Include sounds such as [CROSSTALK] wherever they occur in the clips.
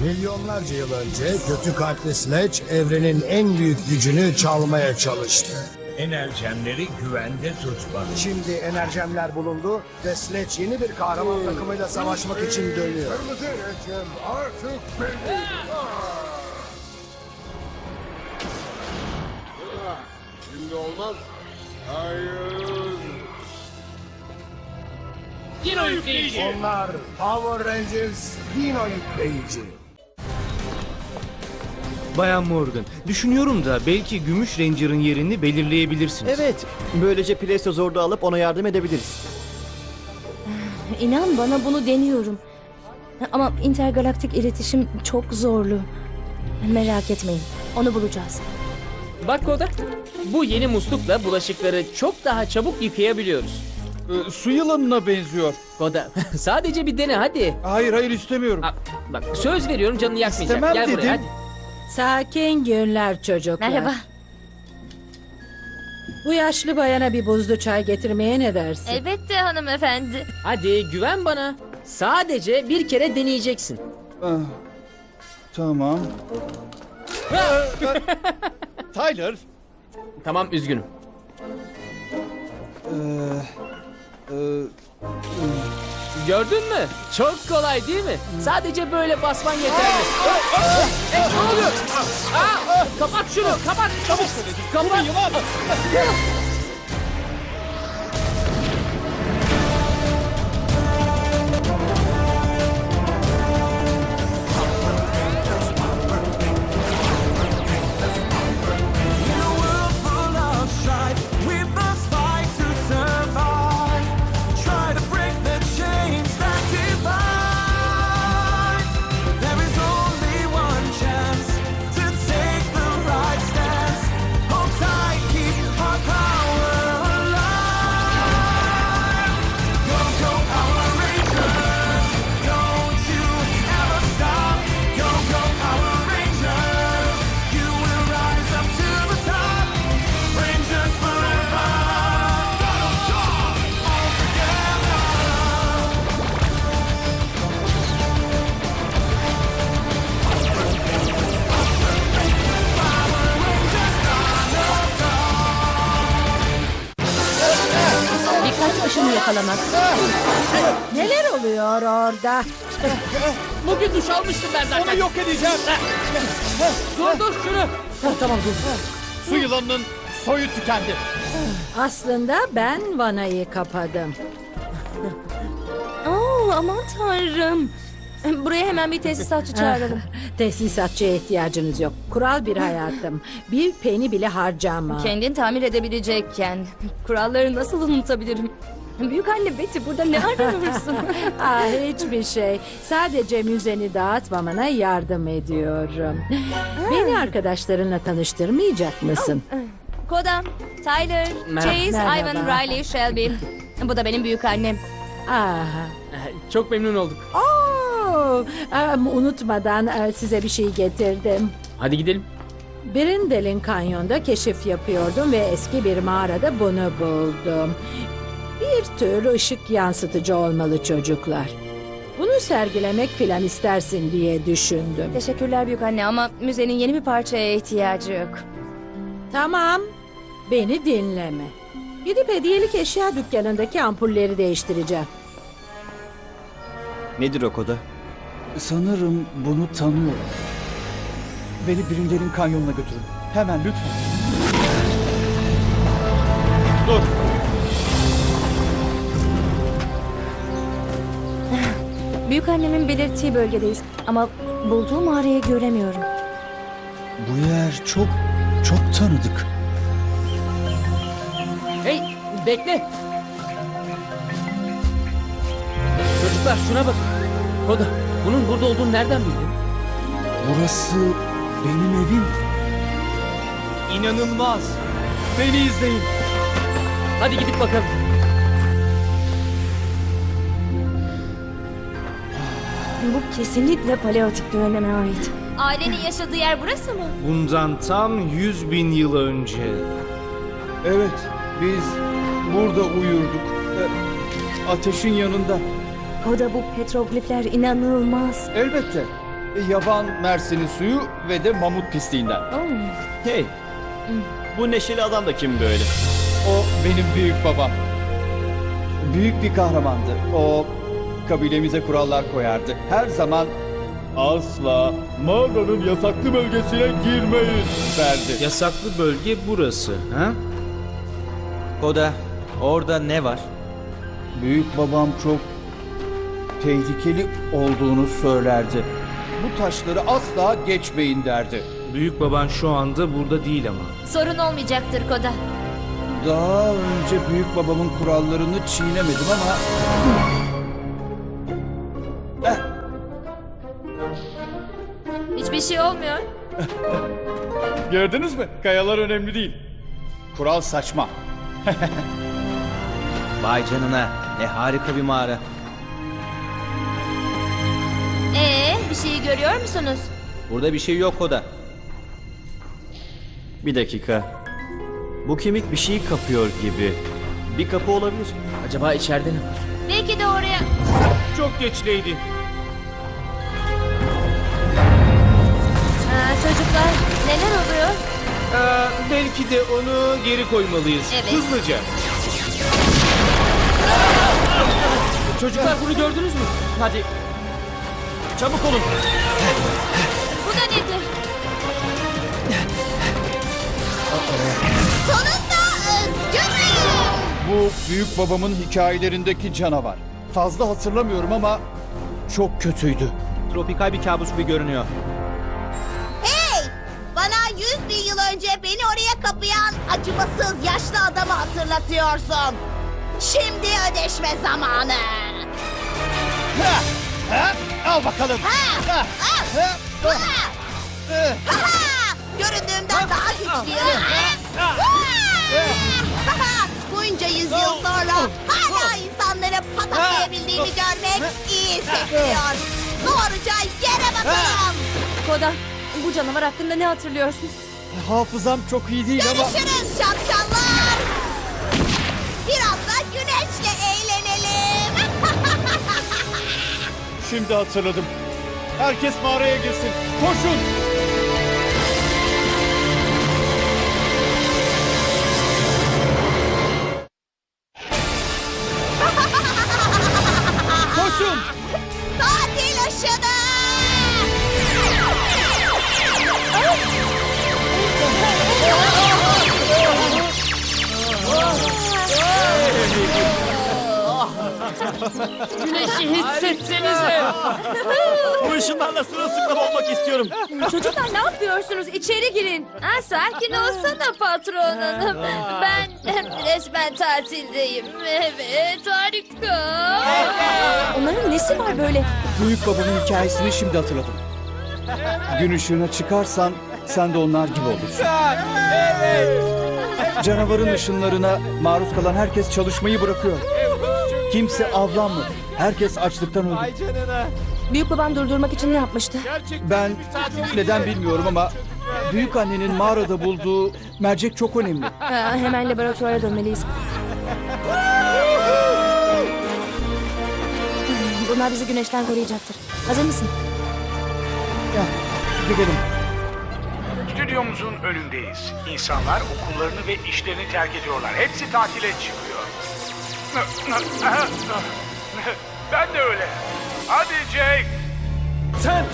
Milyonlarca yıl önce kötü kalpli Sledge evrenin en büyük gücünü çalmaya çalıştı. Enerjemleri güvende tutmalı. Şimdi enerjemler bulundu ve Sledge yeni bir kahraman takımıyla savaşmak için dönüyor. Kırmızı enerjim artık benim. Ah, Şimdi olmaz. Hayır. Dino yükleyici. Onlar Power Rangers Dino yükleyici. Bayan Morgan, düşünüyorum da belki Gümüş Ranger'ın yerini belirleyebilirsiniz. Evet, böylece Plesiozor'da alıp ona yardım edebiliriz. [SIGHS] İnan bana bunu deniyorum. Ama intergalaktik iletişim çok zorlu. Merak etmeyin. Onu bulacağız. Bak Koda. Bu yeni muslukla bulaşıkları çok daha çabuk yıkayabiliyoruz. Ee, su yılanına benziyor. Koda [LAUGHS] sadece bir dene hadi. Hayır hayır istemiyorum. Aa, bak söz veriyorum canını yakmayacak. İstemem Gel dedim. buraya hadi. Sakin günler çocuklar. Merhaba. Bu yaşlı bayana bir buzlu çay getirmeye ne dersin? Elbette hanımefendi. Hadi güven bana. Sadece bir kere deneyeceksin. Ah, tamam. [LAUGHS] Tyler. Tamam üzgünüm. Ee, e, Gördün mü? Çok kolay değil mi? Sadece böyle basman yeterli. E, ne oluyor? Aa, kapat şunu, kapat. Çabuk. Kapat. Birkaç orada? Bugün duş almıştım ben zaten. onu yok edeceğim. Dur dur şunu. tamam dur. Su yılanının soyu tükendi. Aslında ben vanayı kapadım. Oo, aman tanrım. Buraya hemen bir tesisatçı çağıralım. Tesisatçıya ihtiyacınız yok. Kural bir hayatım. Bir peni bile harcama. Kendin tamir edebilecekken kuralları nasıl unutabilirim? Büyük anne Betty burada ne [LAUGHS] arıyorsun? ah, hiçbir şey. Sadece müzeni dağıtmamana yardım ediyorum. [LAUGHS] Beni arkadaşlarınla tanıştırmayacak mısın? Koda, Tyler, Merhaba. Chase, Merhaba. Ivan, Riley, Shelby. Bu da benim büyük annem. Ah. Çok memnun olduk. Oo, am, unutmadan e, size bir şey getirdim. Hadi gidelim. Brindel'in kanyonda keşif yapıyordum ve eski bir mağarada bunu buldum. Bir tür ışık yansıtıcı olmalı çocuklar. Bunu sergilemek filan istersin diye düşündüm. Teşekkürler büyük anne ama müzenin yeni bir parçaya ihtiyacı yok. Tamam, beni dinleme. Gidip hediyelik eşya dükkanındaki ampulleri değiştireceğim. Nedir o koda? Sanırım bunu tanıyorum. Beni Brindel'in kanyonuna götürün. Hemen lütfen. Dur. Büyük annemin belirttiği bölgedeyiz ama bulduğu mağarayı göremiyorum. Bu yer çok çok tanıdık. Hey bekle. Çocuklar şuna bakın. Koda bunun burada olduğunu nereden bildin? Burası benim evim. İnanılmaz. Beni izleyin. Hadi gidip bakalım. Bu kesinlikle paleotik döneme ait. Ailenin yaşadığı yer burası mı? Bundan tam 100 bin yıl önce. Evet, biz burada uyurduk. Ee, Ateşin yanında. Koda bu petroglifler inanılmaz. Elbette. yaban mersini suyu ve de mamut pisliğinden. Oo. Hey. Bu neşeli adam da kim böyle? O benim büyük babam. Büyük bir kahramandı. O kabilemize kurallar koyardı. Her zaman asla mağaranın yasaklı bölgesine girmeyin derdi. Yasaklı bölge burası. Ha? Koda, orada ne var? Büyük babam çok tehlikeli olduğunu söylerdi. Bu taşları asla geçmeyin derdi. Büyük baban şu anda burada değil ama. Sorun olmayacaktır Koda. Daha önce büyük babamın kurallarını çiğnemedim ama Hiçbir şey olmuyor. [LAUGHS] gördünüz mü? Kayalar önemli değil. Kural saçma. [LAUGHS] Vay canına, ne harika bir mağara. Ee, bir şeyi görüyor musunuz? Burada bir şey yok Koda. Bir dakika. Bu kemik bir şey kapıyor gibi. Bir kapı olabilir. Acaba içeride ne var? Belki de oraya... Çok geç Lady. Çocuklar neler oluyor? Aa, belki de onu geri koymalıyız. Evet. Hızlıca. Çocuklar bunu gördünüz mü? Hadi Çabuk olun. Bu da nedir? Sonunda özgürüm. Bu büyük babamın hikayelerindeki canavar. Fazla hatırlamıyorum ama çok kötüydü. Tropikal bir kabus gibi görünüyor. Oraya kapayan acımasız yaşlı adamı hatırlatıyorsun. Şimdi ödeşme zamanı. Ha! Ha! Al bakalım. Ha! Ha! Ha! Ha! Göründüğümden daha güçlüyüm. Ha! Ha! Bunca yüzyıl sonra hala insanları pataklayabildiğimi görmek iyi hissettiriyor. Doğruca yere bakalım. Koda, bu canavar hakkında ne hatırlıyorsun? Hafızam çok iyi değil ama... Görüşürüz şapşallar. Biraz da güneşle eğlenelim. [LAUGHS] Şimdi hatırladım. Herkes mağaraya girsin. Koşun. Koşun. Resmen tatildeyim. Evet harika. Onların nesi var böyle? Büyük babamın hikayesini şimdi hatırladım. Gün ışığına çıkarsan sen de onlar gibi olursun. Canavarın ışınlarına maruz kalan herkes çalışmayı bırakıyor. Kimse avlanmadı. Herkes açlıktan öldü. Büyük babam durdurmak için ne yapmıştı? Ben neden bilmiyorum ama büyük annenin mağarada bulduğu mercek çok önemli. Aa, hemen laboratuvara dönmeliyiz. Bunlar bizi güneşten koruyacaktır. Hazır mısın? Gel, gidelim. Stüdyomuzun önündeyiz. İnsanlar okullarını ve işlerini terk ediyorlar. Hepsi tatile çıkıyor. Ben de öyle. Hadi Jake. Sen!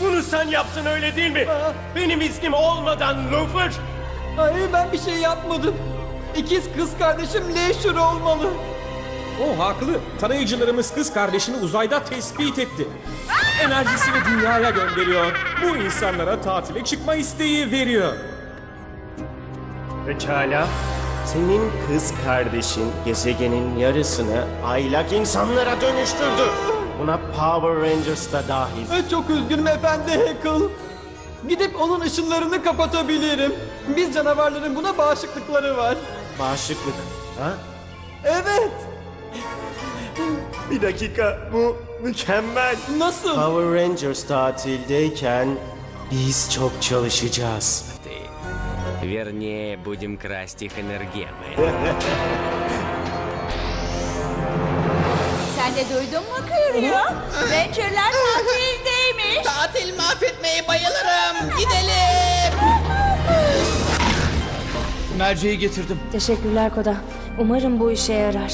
Bunu sen yaptın öyle değil mi? Benim iznim olmadan Luther! Hayır ben bir şey yapmadım. İkiz kız kardeşim Leisure olmalı. O haklı. Tanıyıcılarımız kız kardeşini uzayda tespit etti. Enerjisini dünyaya gönderiyor. Bu insanlara tatile çıkma isteği veriyor. Pekala. Senin kız kardeşin gezegenin yarısını aylak insanlara dönüştürdü. Buna Power Rangers da dahil. Çok üzgünüm efendi Heckle. Gidip onun ışınlarını kapatabilirim. Biz canavarların buna bağışıklıkları var. Bağışıklık. Ha? Evet. Bir dakika. Bu mükemmel. Nasıl? Power Rangers tatildeyken biz çok çalışacağız. Вернее, будем красть их энергемы. [LAUGHS] de duydun mu kuyruğu? Rangerler tatildeymiş. Tatil mahvetmeye bayılırım. Gidelim. Merceği getirdim. Teşekkürler Koda. Umarım bu işe yarar.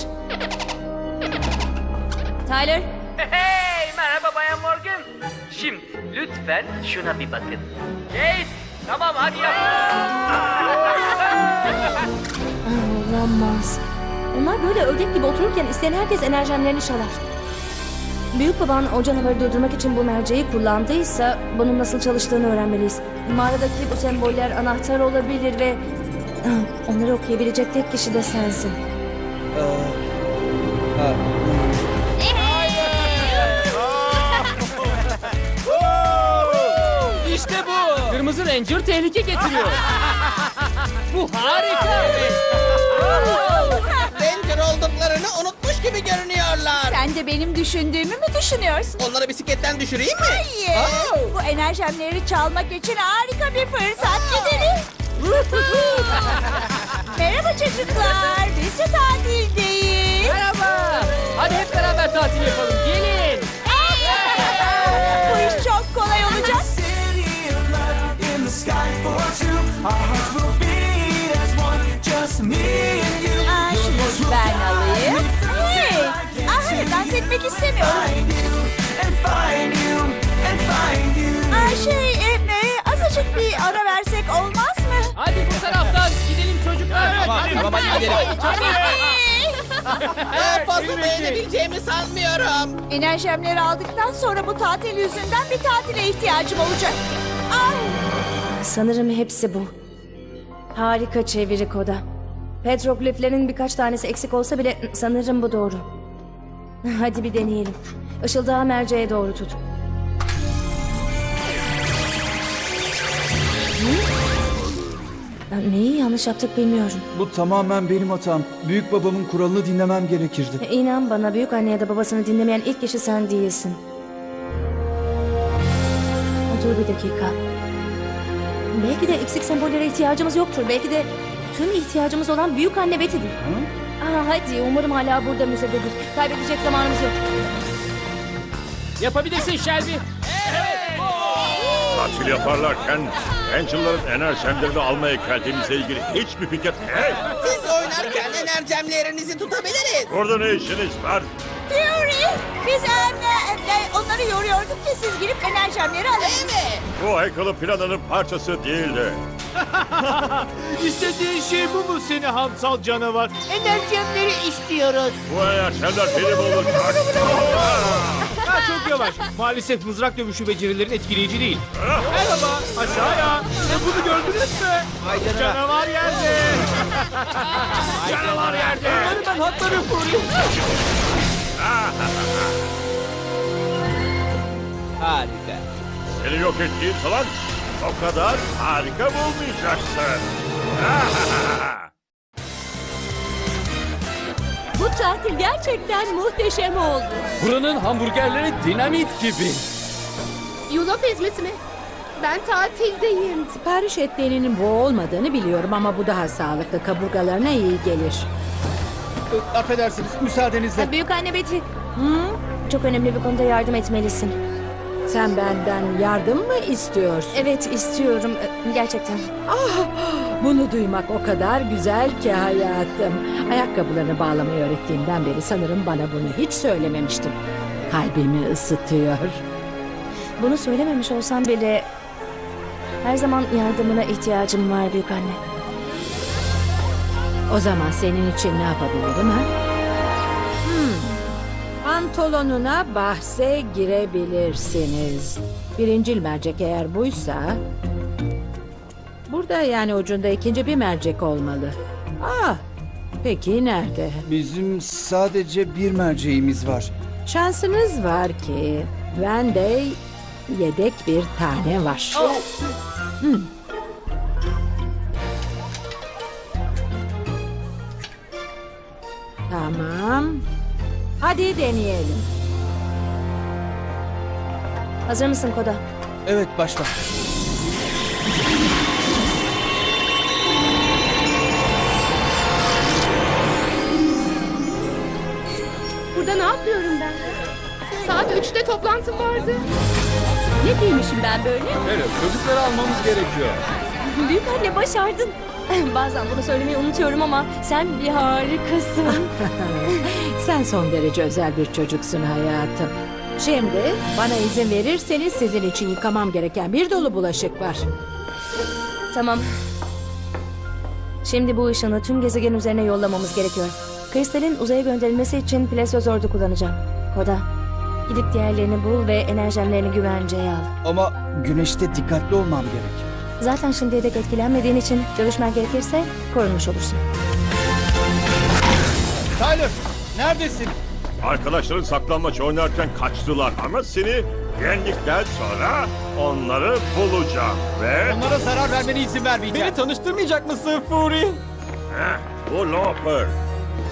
Tyler, Hey merhaba Bayan Morgan. Şimdi lütfen şuna bir bakın. Kate tamam hadi yap. olamaz. Onlar böyle ördek gibi otururken isteyen herkes enerjenlerini çalar. Büyük baban o canavarı durdurmak için bu merceği kullandıysa bunun nasıl çalıştığını öğrenmeliyiz. Mağaradaki bu semboller anahtar olabilir ve ah, onları okuyabilecek tek kişi de sensin. İşte bu. Kırmızı Ranger tehlike getiriyor. bu harika. Olduklarını unutmuş gibi görünüyorlar. Sen de benim düşündüğümü mü düşünüyorsun? Onları bisikletten düşüreyim mi? Hayır. Oh. Bu enerjemleri çalmak için harika bir fırsat. Gidelim. Hadi gidelim. Daha fazla beğenebileceğimi sanmıyorum. Enerjemleri aldıktan sonra bu tatil yüzünden bir tatile ihtiyacım olacak. Ay. Sanırım hepsi bu. Harika çeviri Koda. Petrogliflerin birkaç tanesi eksik olsa bile sanırım bu doğru. Hadi bir deneyelim. Işıldağı merceğe doğru tut. Ya Neyi yanlış yaptık bilmiyorum. Bu tamamen benim hatam. Büyük babamın kuralını dinlemem gerekirdi. İnan bana büyük anne ya da babasını dinlemeyen ilk kişi sen değilsin. Dur bir dakika. Belki de eksik sembollere ihtiyacımız yoktur. Belki de tüm ihtiyacımız olan büyük anne Betty'dir. Aa, hadi umarım hala burada müzededir. Kaybedecek zamanımız yok. Yapabilirsin Shelby. Tatil yaparlarken Angel'ların enerjemlerini almaya geldiğimizle ilgili hiçbir fikir... Hey! Siz oynarken enerjemlerinizi tutabiliriz. Burada ne işiniz var? Fury, biz em, e, e, onları yoruyorduk ki siz girip enerjemleri alın. Evet. Bu Heykel'ın planının parçası değildi. [LAUGHS] İstediğin şey bu mu seni hamsal canavar? Enerjemleri istiyoruz. Bu enerjemler benim olacak. Ha, çok yavaş. Maalesef mızrak dövüşü becerilerin etkileyici değil. Merhaba, aşağıya. E, bunu gördünüz mü? Canavar yerde. [LAUGHS] Canavar yerde. Hadi ben hatları koruyayım. Harika. Seni yok ettiğim zaman o kadar harika bulmayacaksın. [LAUGHS] Bu tatil gerçekten muhteşem oldu. Buranın hamburgerleri dinamit gibi. Yulaf ezmesi mi? Ben tatildeyim. Sipariş ettiğinin bu olmadığını biliyorum ama bu daha sağlıklı. Kaburgalarına iyi gelir. Affedersiniz müsaadenizle. Büyük anne Betty. Çok önemli bir konuda yardım etmelisin. Sen benden yardım mı istiyorsun? Evet istiyorum. Ee, Gerçekten. Ah, bunu duymak o kadar güzel ki hayatım. Ayakkabılarını bağlamayı öğrettiğimden beri sanırım bana bunu hiç söylememiştim. Kalbimi ısıtıyor. Bunu söylememiş olsam bile her zaman yardımına ihtiyacım var büyük anne. O zaman senin için ne yapabilirim ha? Hmm. Pantolonuna bahse girebilirsiniz. Birincil mercek eğer buysa... Burada yani ucunda ikinci bir mercek olmalı. Ah, peki nerede? Bizim sadece bir merceğimiz var. Şansınız var ki bende yedek bir tane var. Hmm. Tamam. Hadi deneyelim. Hazır mısın Koda? Evet başla. Yapıyorum ben? Saat 3'te toplantım vardı. Ne giymişim ben böyle? Evet, çocukları almamız gerekiyor. Büyük anne başardın. [LAUGHS] Bazen bunu söylemeyi unutuyorum ama sen bir harikasın. [LAUGHS] Sen son derece özel bir çocuksun hayatım. Şimdi bana izin verirseniz sizin için yıkamam gereken bir dolu bulaşık var. tamam. Şimdi bu ışını tüm gezegen üzerine yollamamız gerekiyor. Kristalin uzaya gönderilmesi için Plesiozor'du kullanacağım. Koda, gidip diğerlerini bul ve enerjemlerini güvenceye al. Ama güneşte dikkatli olmam gerek. Zaten şimdiye dek etkilenmediğin için çalışman gerekirse korunmuş olursun. Tyler neredesin? Arkadaşların saklanmaç oynarken kaçtılar ama seni yendikten sonra onları bulacağım ve... Onlara zarar vermene izin vermeyeceğim. Beni tanıştırmayacak mısın Fury? Heh, bu Loper.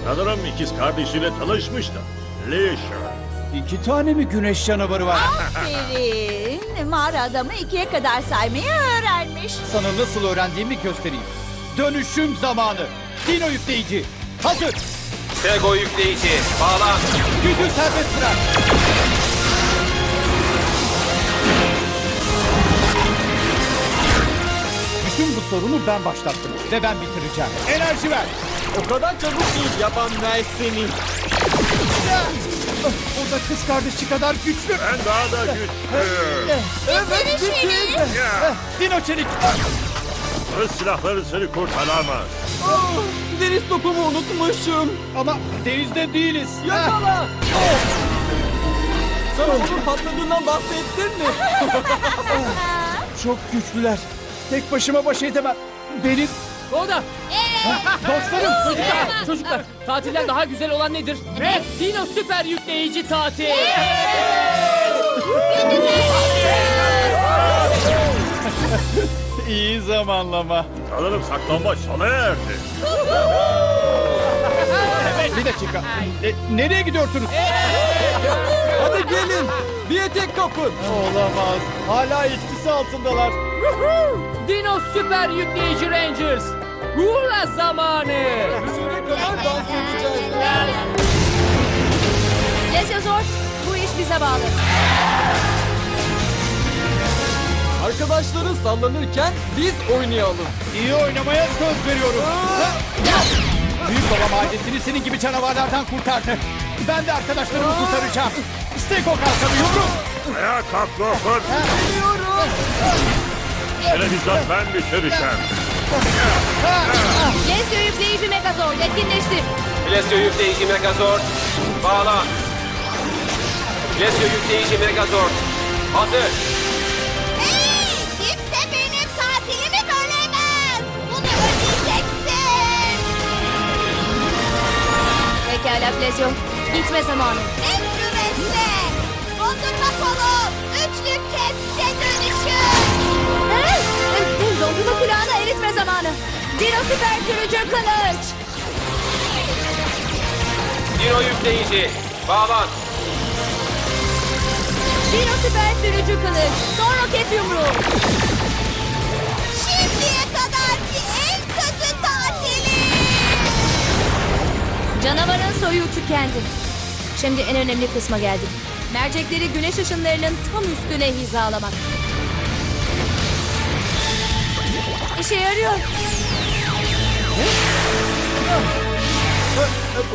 Sanırım ikiz kardeşiyle tanışmıştı. Leisure. İki tane mi güneş canavarı var? Aferin. Mağara adamı ikiye kadar saymayı öğrenmiş. Sana nasıl öğrendiğimi göstereyim. Dönüşüm zamanı. Dino yükleyici. Hazır. Tego yükleyici. Bağlan. Gücü serbest bırak. Bütün bu sorunu ben başlattım ve ben bitireceğim. Enerji ver. O kadar çabuk değil yaban ver seni. O da kız kardeşi kadar güçlü. Ben daha da güçlü. Evet. Ya, Dino çelik. hız silahları seni kurtaramaz. Deniz topumu unutmuşum. Ama denizde değiliz. Yakala. Sana onun patladığından bahsettin mi? [LAUGHS] Çok güçlüler. Tek başıma baş edemem. Benim Koda. dostlarım. Çocuklar, çocuklar. Tatilden daha güzel olan nedir? Ne? Dino süper yükleyici tatil. İyi zamanlama. Sanırım saklambaç sona erdi. Bir dakika. E, nereye gidiyorsunuz? Hadi gelin. Bir etek kapın. Olamaz. Hala etkisi altındalar. Dino süper yükleyici Rangers. Hurra zamanı. Plesiozor, bu iş bize bağlı. Arkadaşların sallanırken biz oynayalım. İyi oynamaya söz veriyorum. Büyük babam ailesini senin gibi canavarlardan kurtardı. Ben de arkadaşlarımı kurtaracağım. Steko kalkanı yumruk. Ayağa kalk Loper. Televizyon ben bitireceğim. Lesio yükleyici Megazord etkinleştir. Plesio yükleyici Megazord. Bağlan. Plesio yükleyici Megazord. Hazır. Hey! Kimse benim tatilimi bölemez. Bunu ödeyeceksin. Pekala Plesio, gitme zamanı. Ekstrümentle. Dondurma kolu. Üçlü kepçe dönüşüm. Dondurma kulağına eritme zamanı. Dino süper sürücü kılıç. Dino yükleyici. Bağlan. Dino süper sürücü kılıç. Son roket yumruğu. Şimdiye kadarki en kötü tatili. Canavarın soyu tükendi. Şimdi en önemli kısma geldik. Mercekleri güneş ışınlarının tam üstüne hizalamak. İşe yarıyor.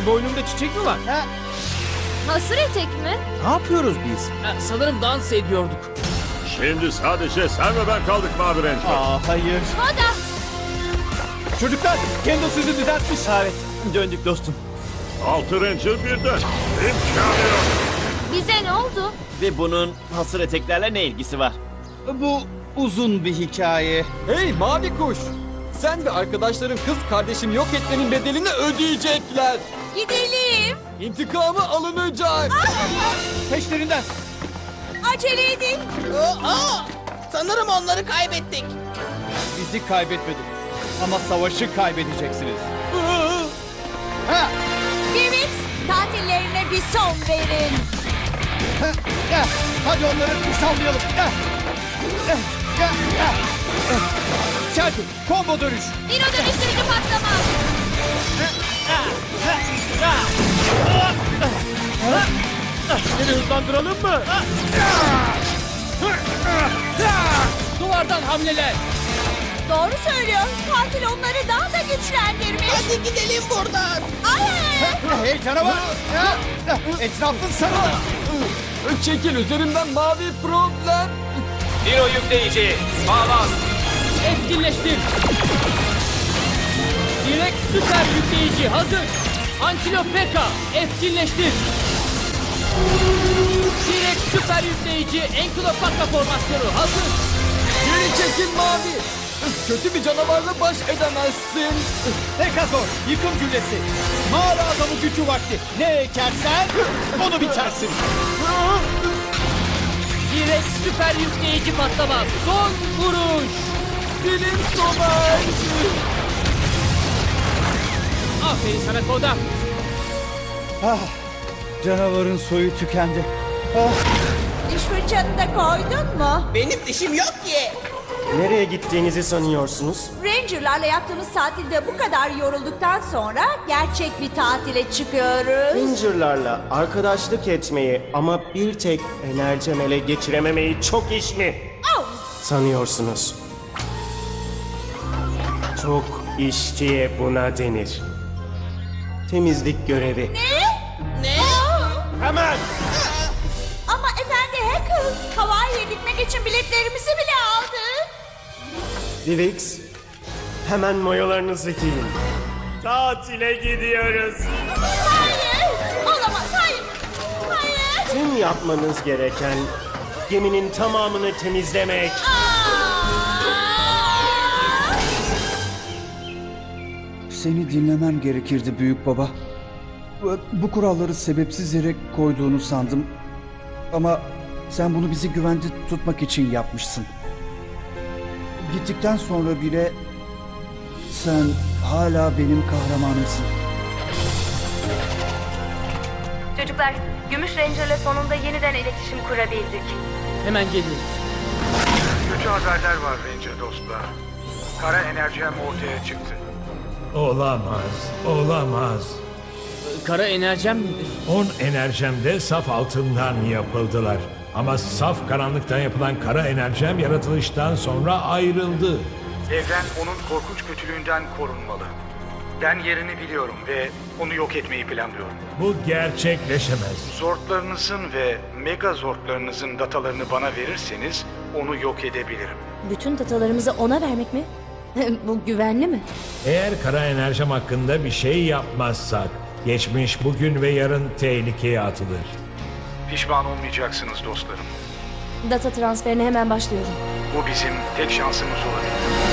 Boynumda çiçek mi var? Hasır etek mi? Ne yapıyoruz biz? sanırım dans ediyorduk. Şimdi sadece sen ve ben kaldık Mavi Ranger. Aa hayır. Koda. Çocuklar Kendall sizi düzeltmiş. Evet. Döndük dostum. Altı Ranger birden. İmkanı yok. Bize ne oldu? Ve bunun hasır eteklerle ne ilgisi var? Bu uzun bir hikaye. Hey mavi kuş. Sen ve arkadaşların kız kardeşimi yok etmenin bedelini ödeyecekler. Gidelim. İntikamı alınacak. [LAUGHS] Peşlerinden. Acele edin. Aa, sanırım onları kaybettik. Bizi kaybetmedin. Ama savaşı kaybedeceksiniz. [LAUGHS] Ha! Gimix, tatillerine bir son verin. Ha! Hadi onları sallayalım. Ya! Ya! Çarpı, combo dönüş. Dino dönüştürücü patlama. Seni hızlandıralım mı? Duvardan hamleler. Doğru söylüyor. Katil onları daha da güçlendirmiş. Hadi gidelim buradan. Hayır. Hey canavar! [LAUGHS] Etrafın sarılı! Çekil üzerimden mavi problem. Dino yükleyici. Bağlan. Etkinleştir. Direkt süper yükleyici hazır. Antilopeka etkinleştir. Direkt süper yükleyici Enkilopaka formasyonu hazır. Geri çekil mavi. Kötü bir canavarla baş edemezsin. Pekazor, yıkım güllesi. Mağara adamı gücü vakti. Ne ekersen onu biçersin. Direkt süper yükleyici patlama. Son vuruş. Dilim somer. Aferin sana Koda. Ah, canavarın soyu tükendi. Ah, Diş fırçanı da koydun mu? Benim dişim yok ki. Nereye gittiğinizi sanıyorsunuz? Ranger'larla yaptığımız tatilde bu kadar yorulduktan sonra gerçek bir tatile çıkıyoruz. Ranger'larla arkadaşlık etmeyi ama bir tek enerjem ele geçirememeyi çok iş mi Oh, sanıyorsunuz? Çok iş diye buna denir. Temizlik görevi. ne? Hemen! Ama efendi Hacker, Hawaii'ye gitmek için biletlerimizi bile aldı. Divix, hemen mayolarınızı giyin. Tatile gidiyoruz. Hayır, olamaz, hayır. Hayır. Tüm yapmanız gereken geminin tamamını temizlemek. Seni dinlemem gerekirdi büyük baba. Bu- Bu kuralları sebepsiz yere koyduğunu sandım. Ama sen bunu bizi güvende tutmak için yapmışsın. Gittikten sonra bile sen hala benim kahramanımsın. Çocuklar, Gümüş Ranger'la sonunda yeniden iletişim kurabildik. Hemen geliyoruz. Kötü haberler var Ranger dostlar. Kara enerjim ortaya çıktı. Olamaz, olamaz. Kara enerjem mi? On enerjemde saf altından yapıldılar. Ama saf karanlıktan yapılan kara enerjem yaratılıştan sonra ayrıldı. Evren onun korkunç kötülüğünden korunmalı. Ben yerini biliyorum ve onu yok etmeyi planlıyorum. Bu gerçekleşemez. Zortlarınızın ve mega zortlarınızın datalarını bana verirseniz onu yok edebilirim. Bütün datalarımızı ona vermek mi? [LAUGHS] Bu güvenli mi? Eğer kara enerjem hakkında bir şey yapmazsak, geçmiş, bugün ve yarın tehlikeye atılır. Pişman olmayacaksınız dostlarım. Data transferine hemen başlıyorum. Bu bizim tek şansımız olabilir.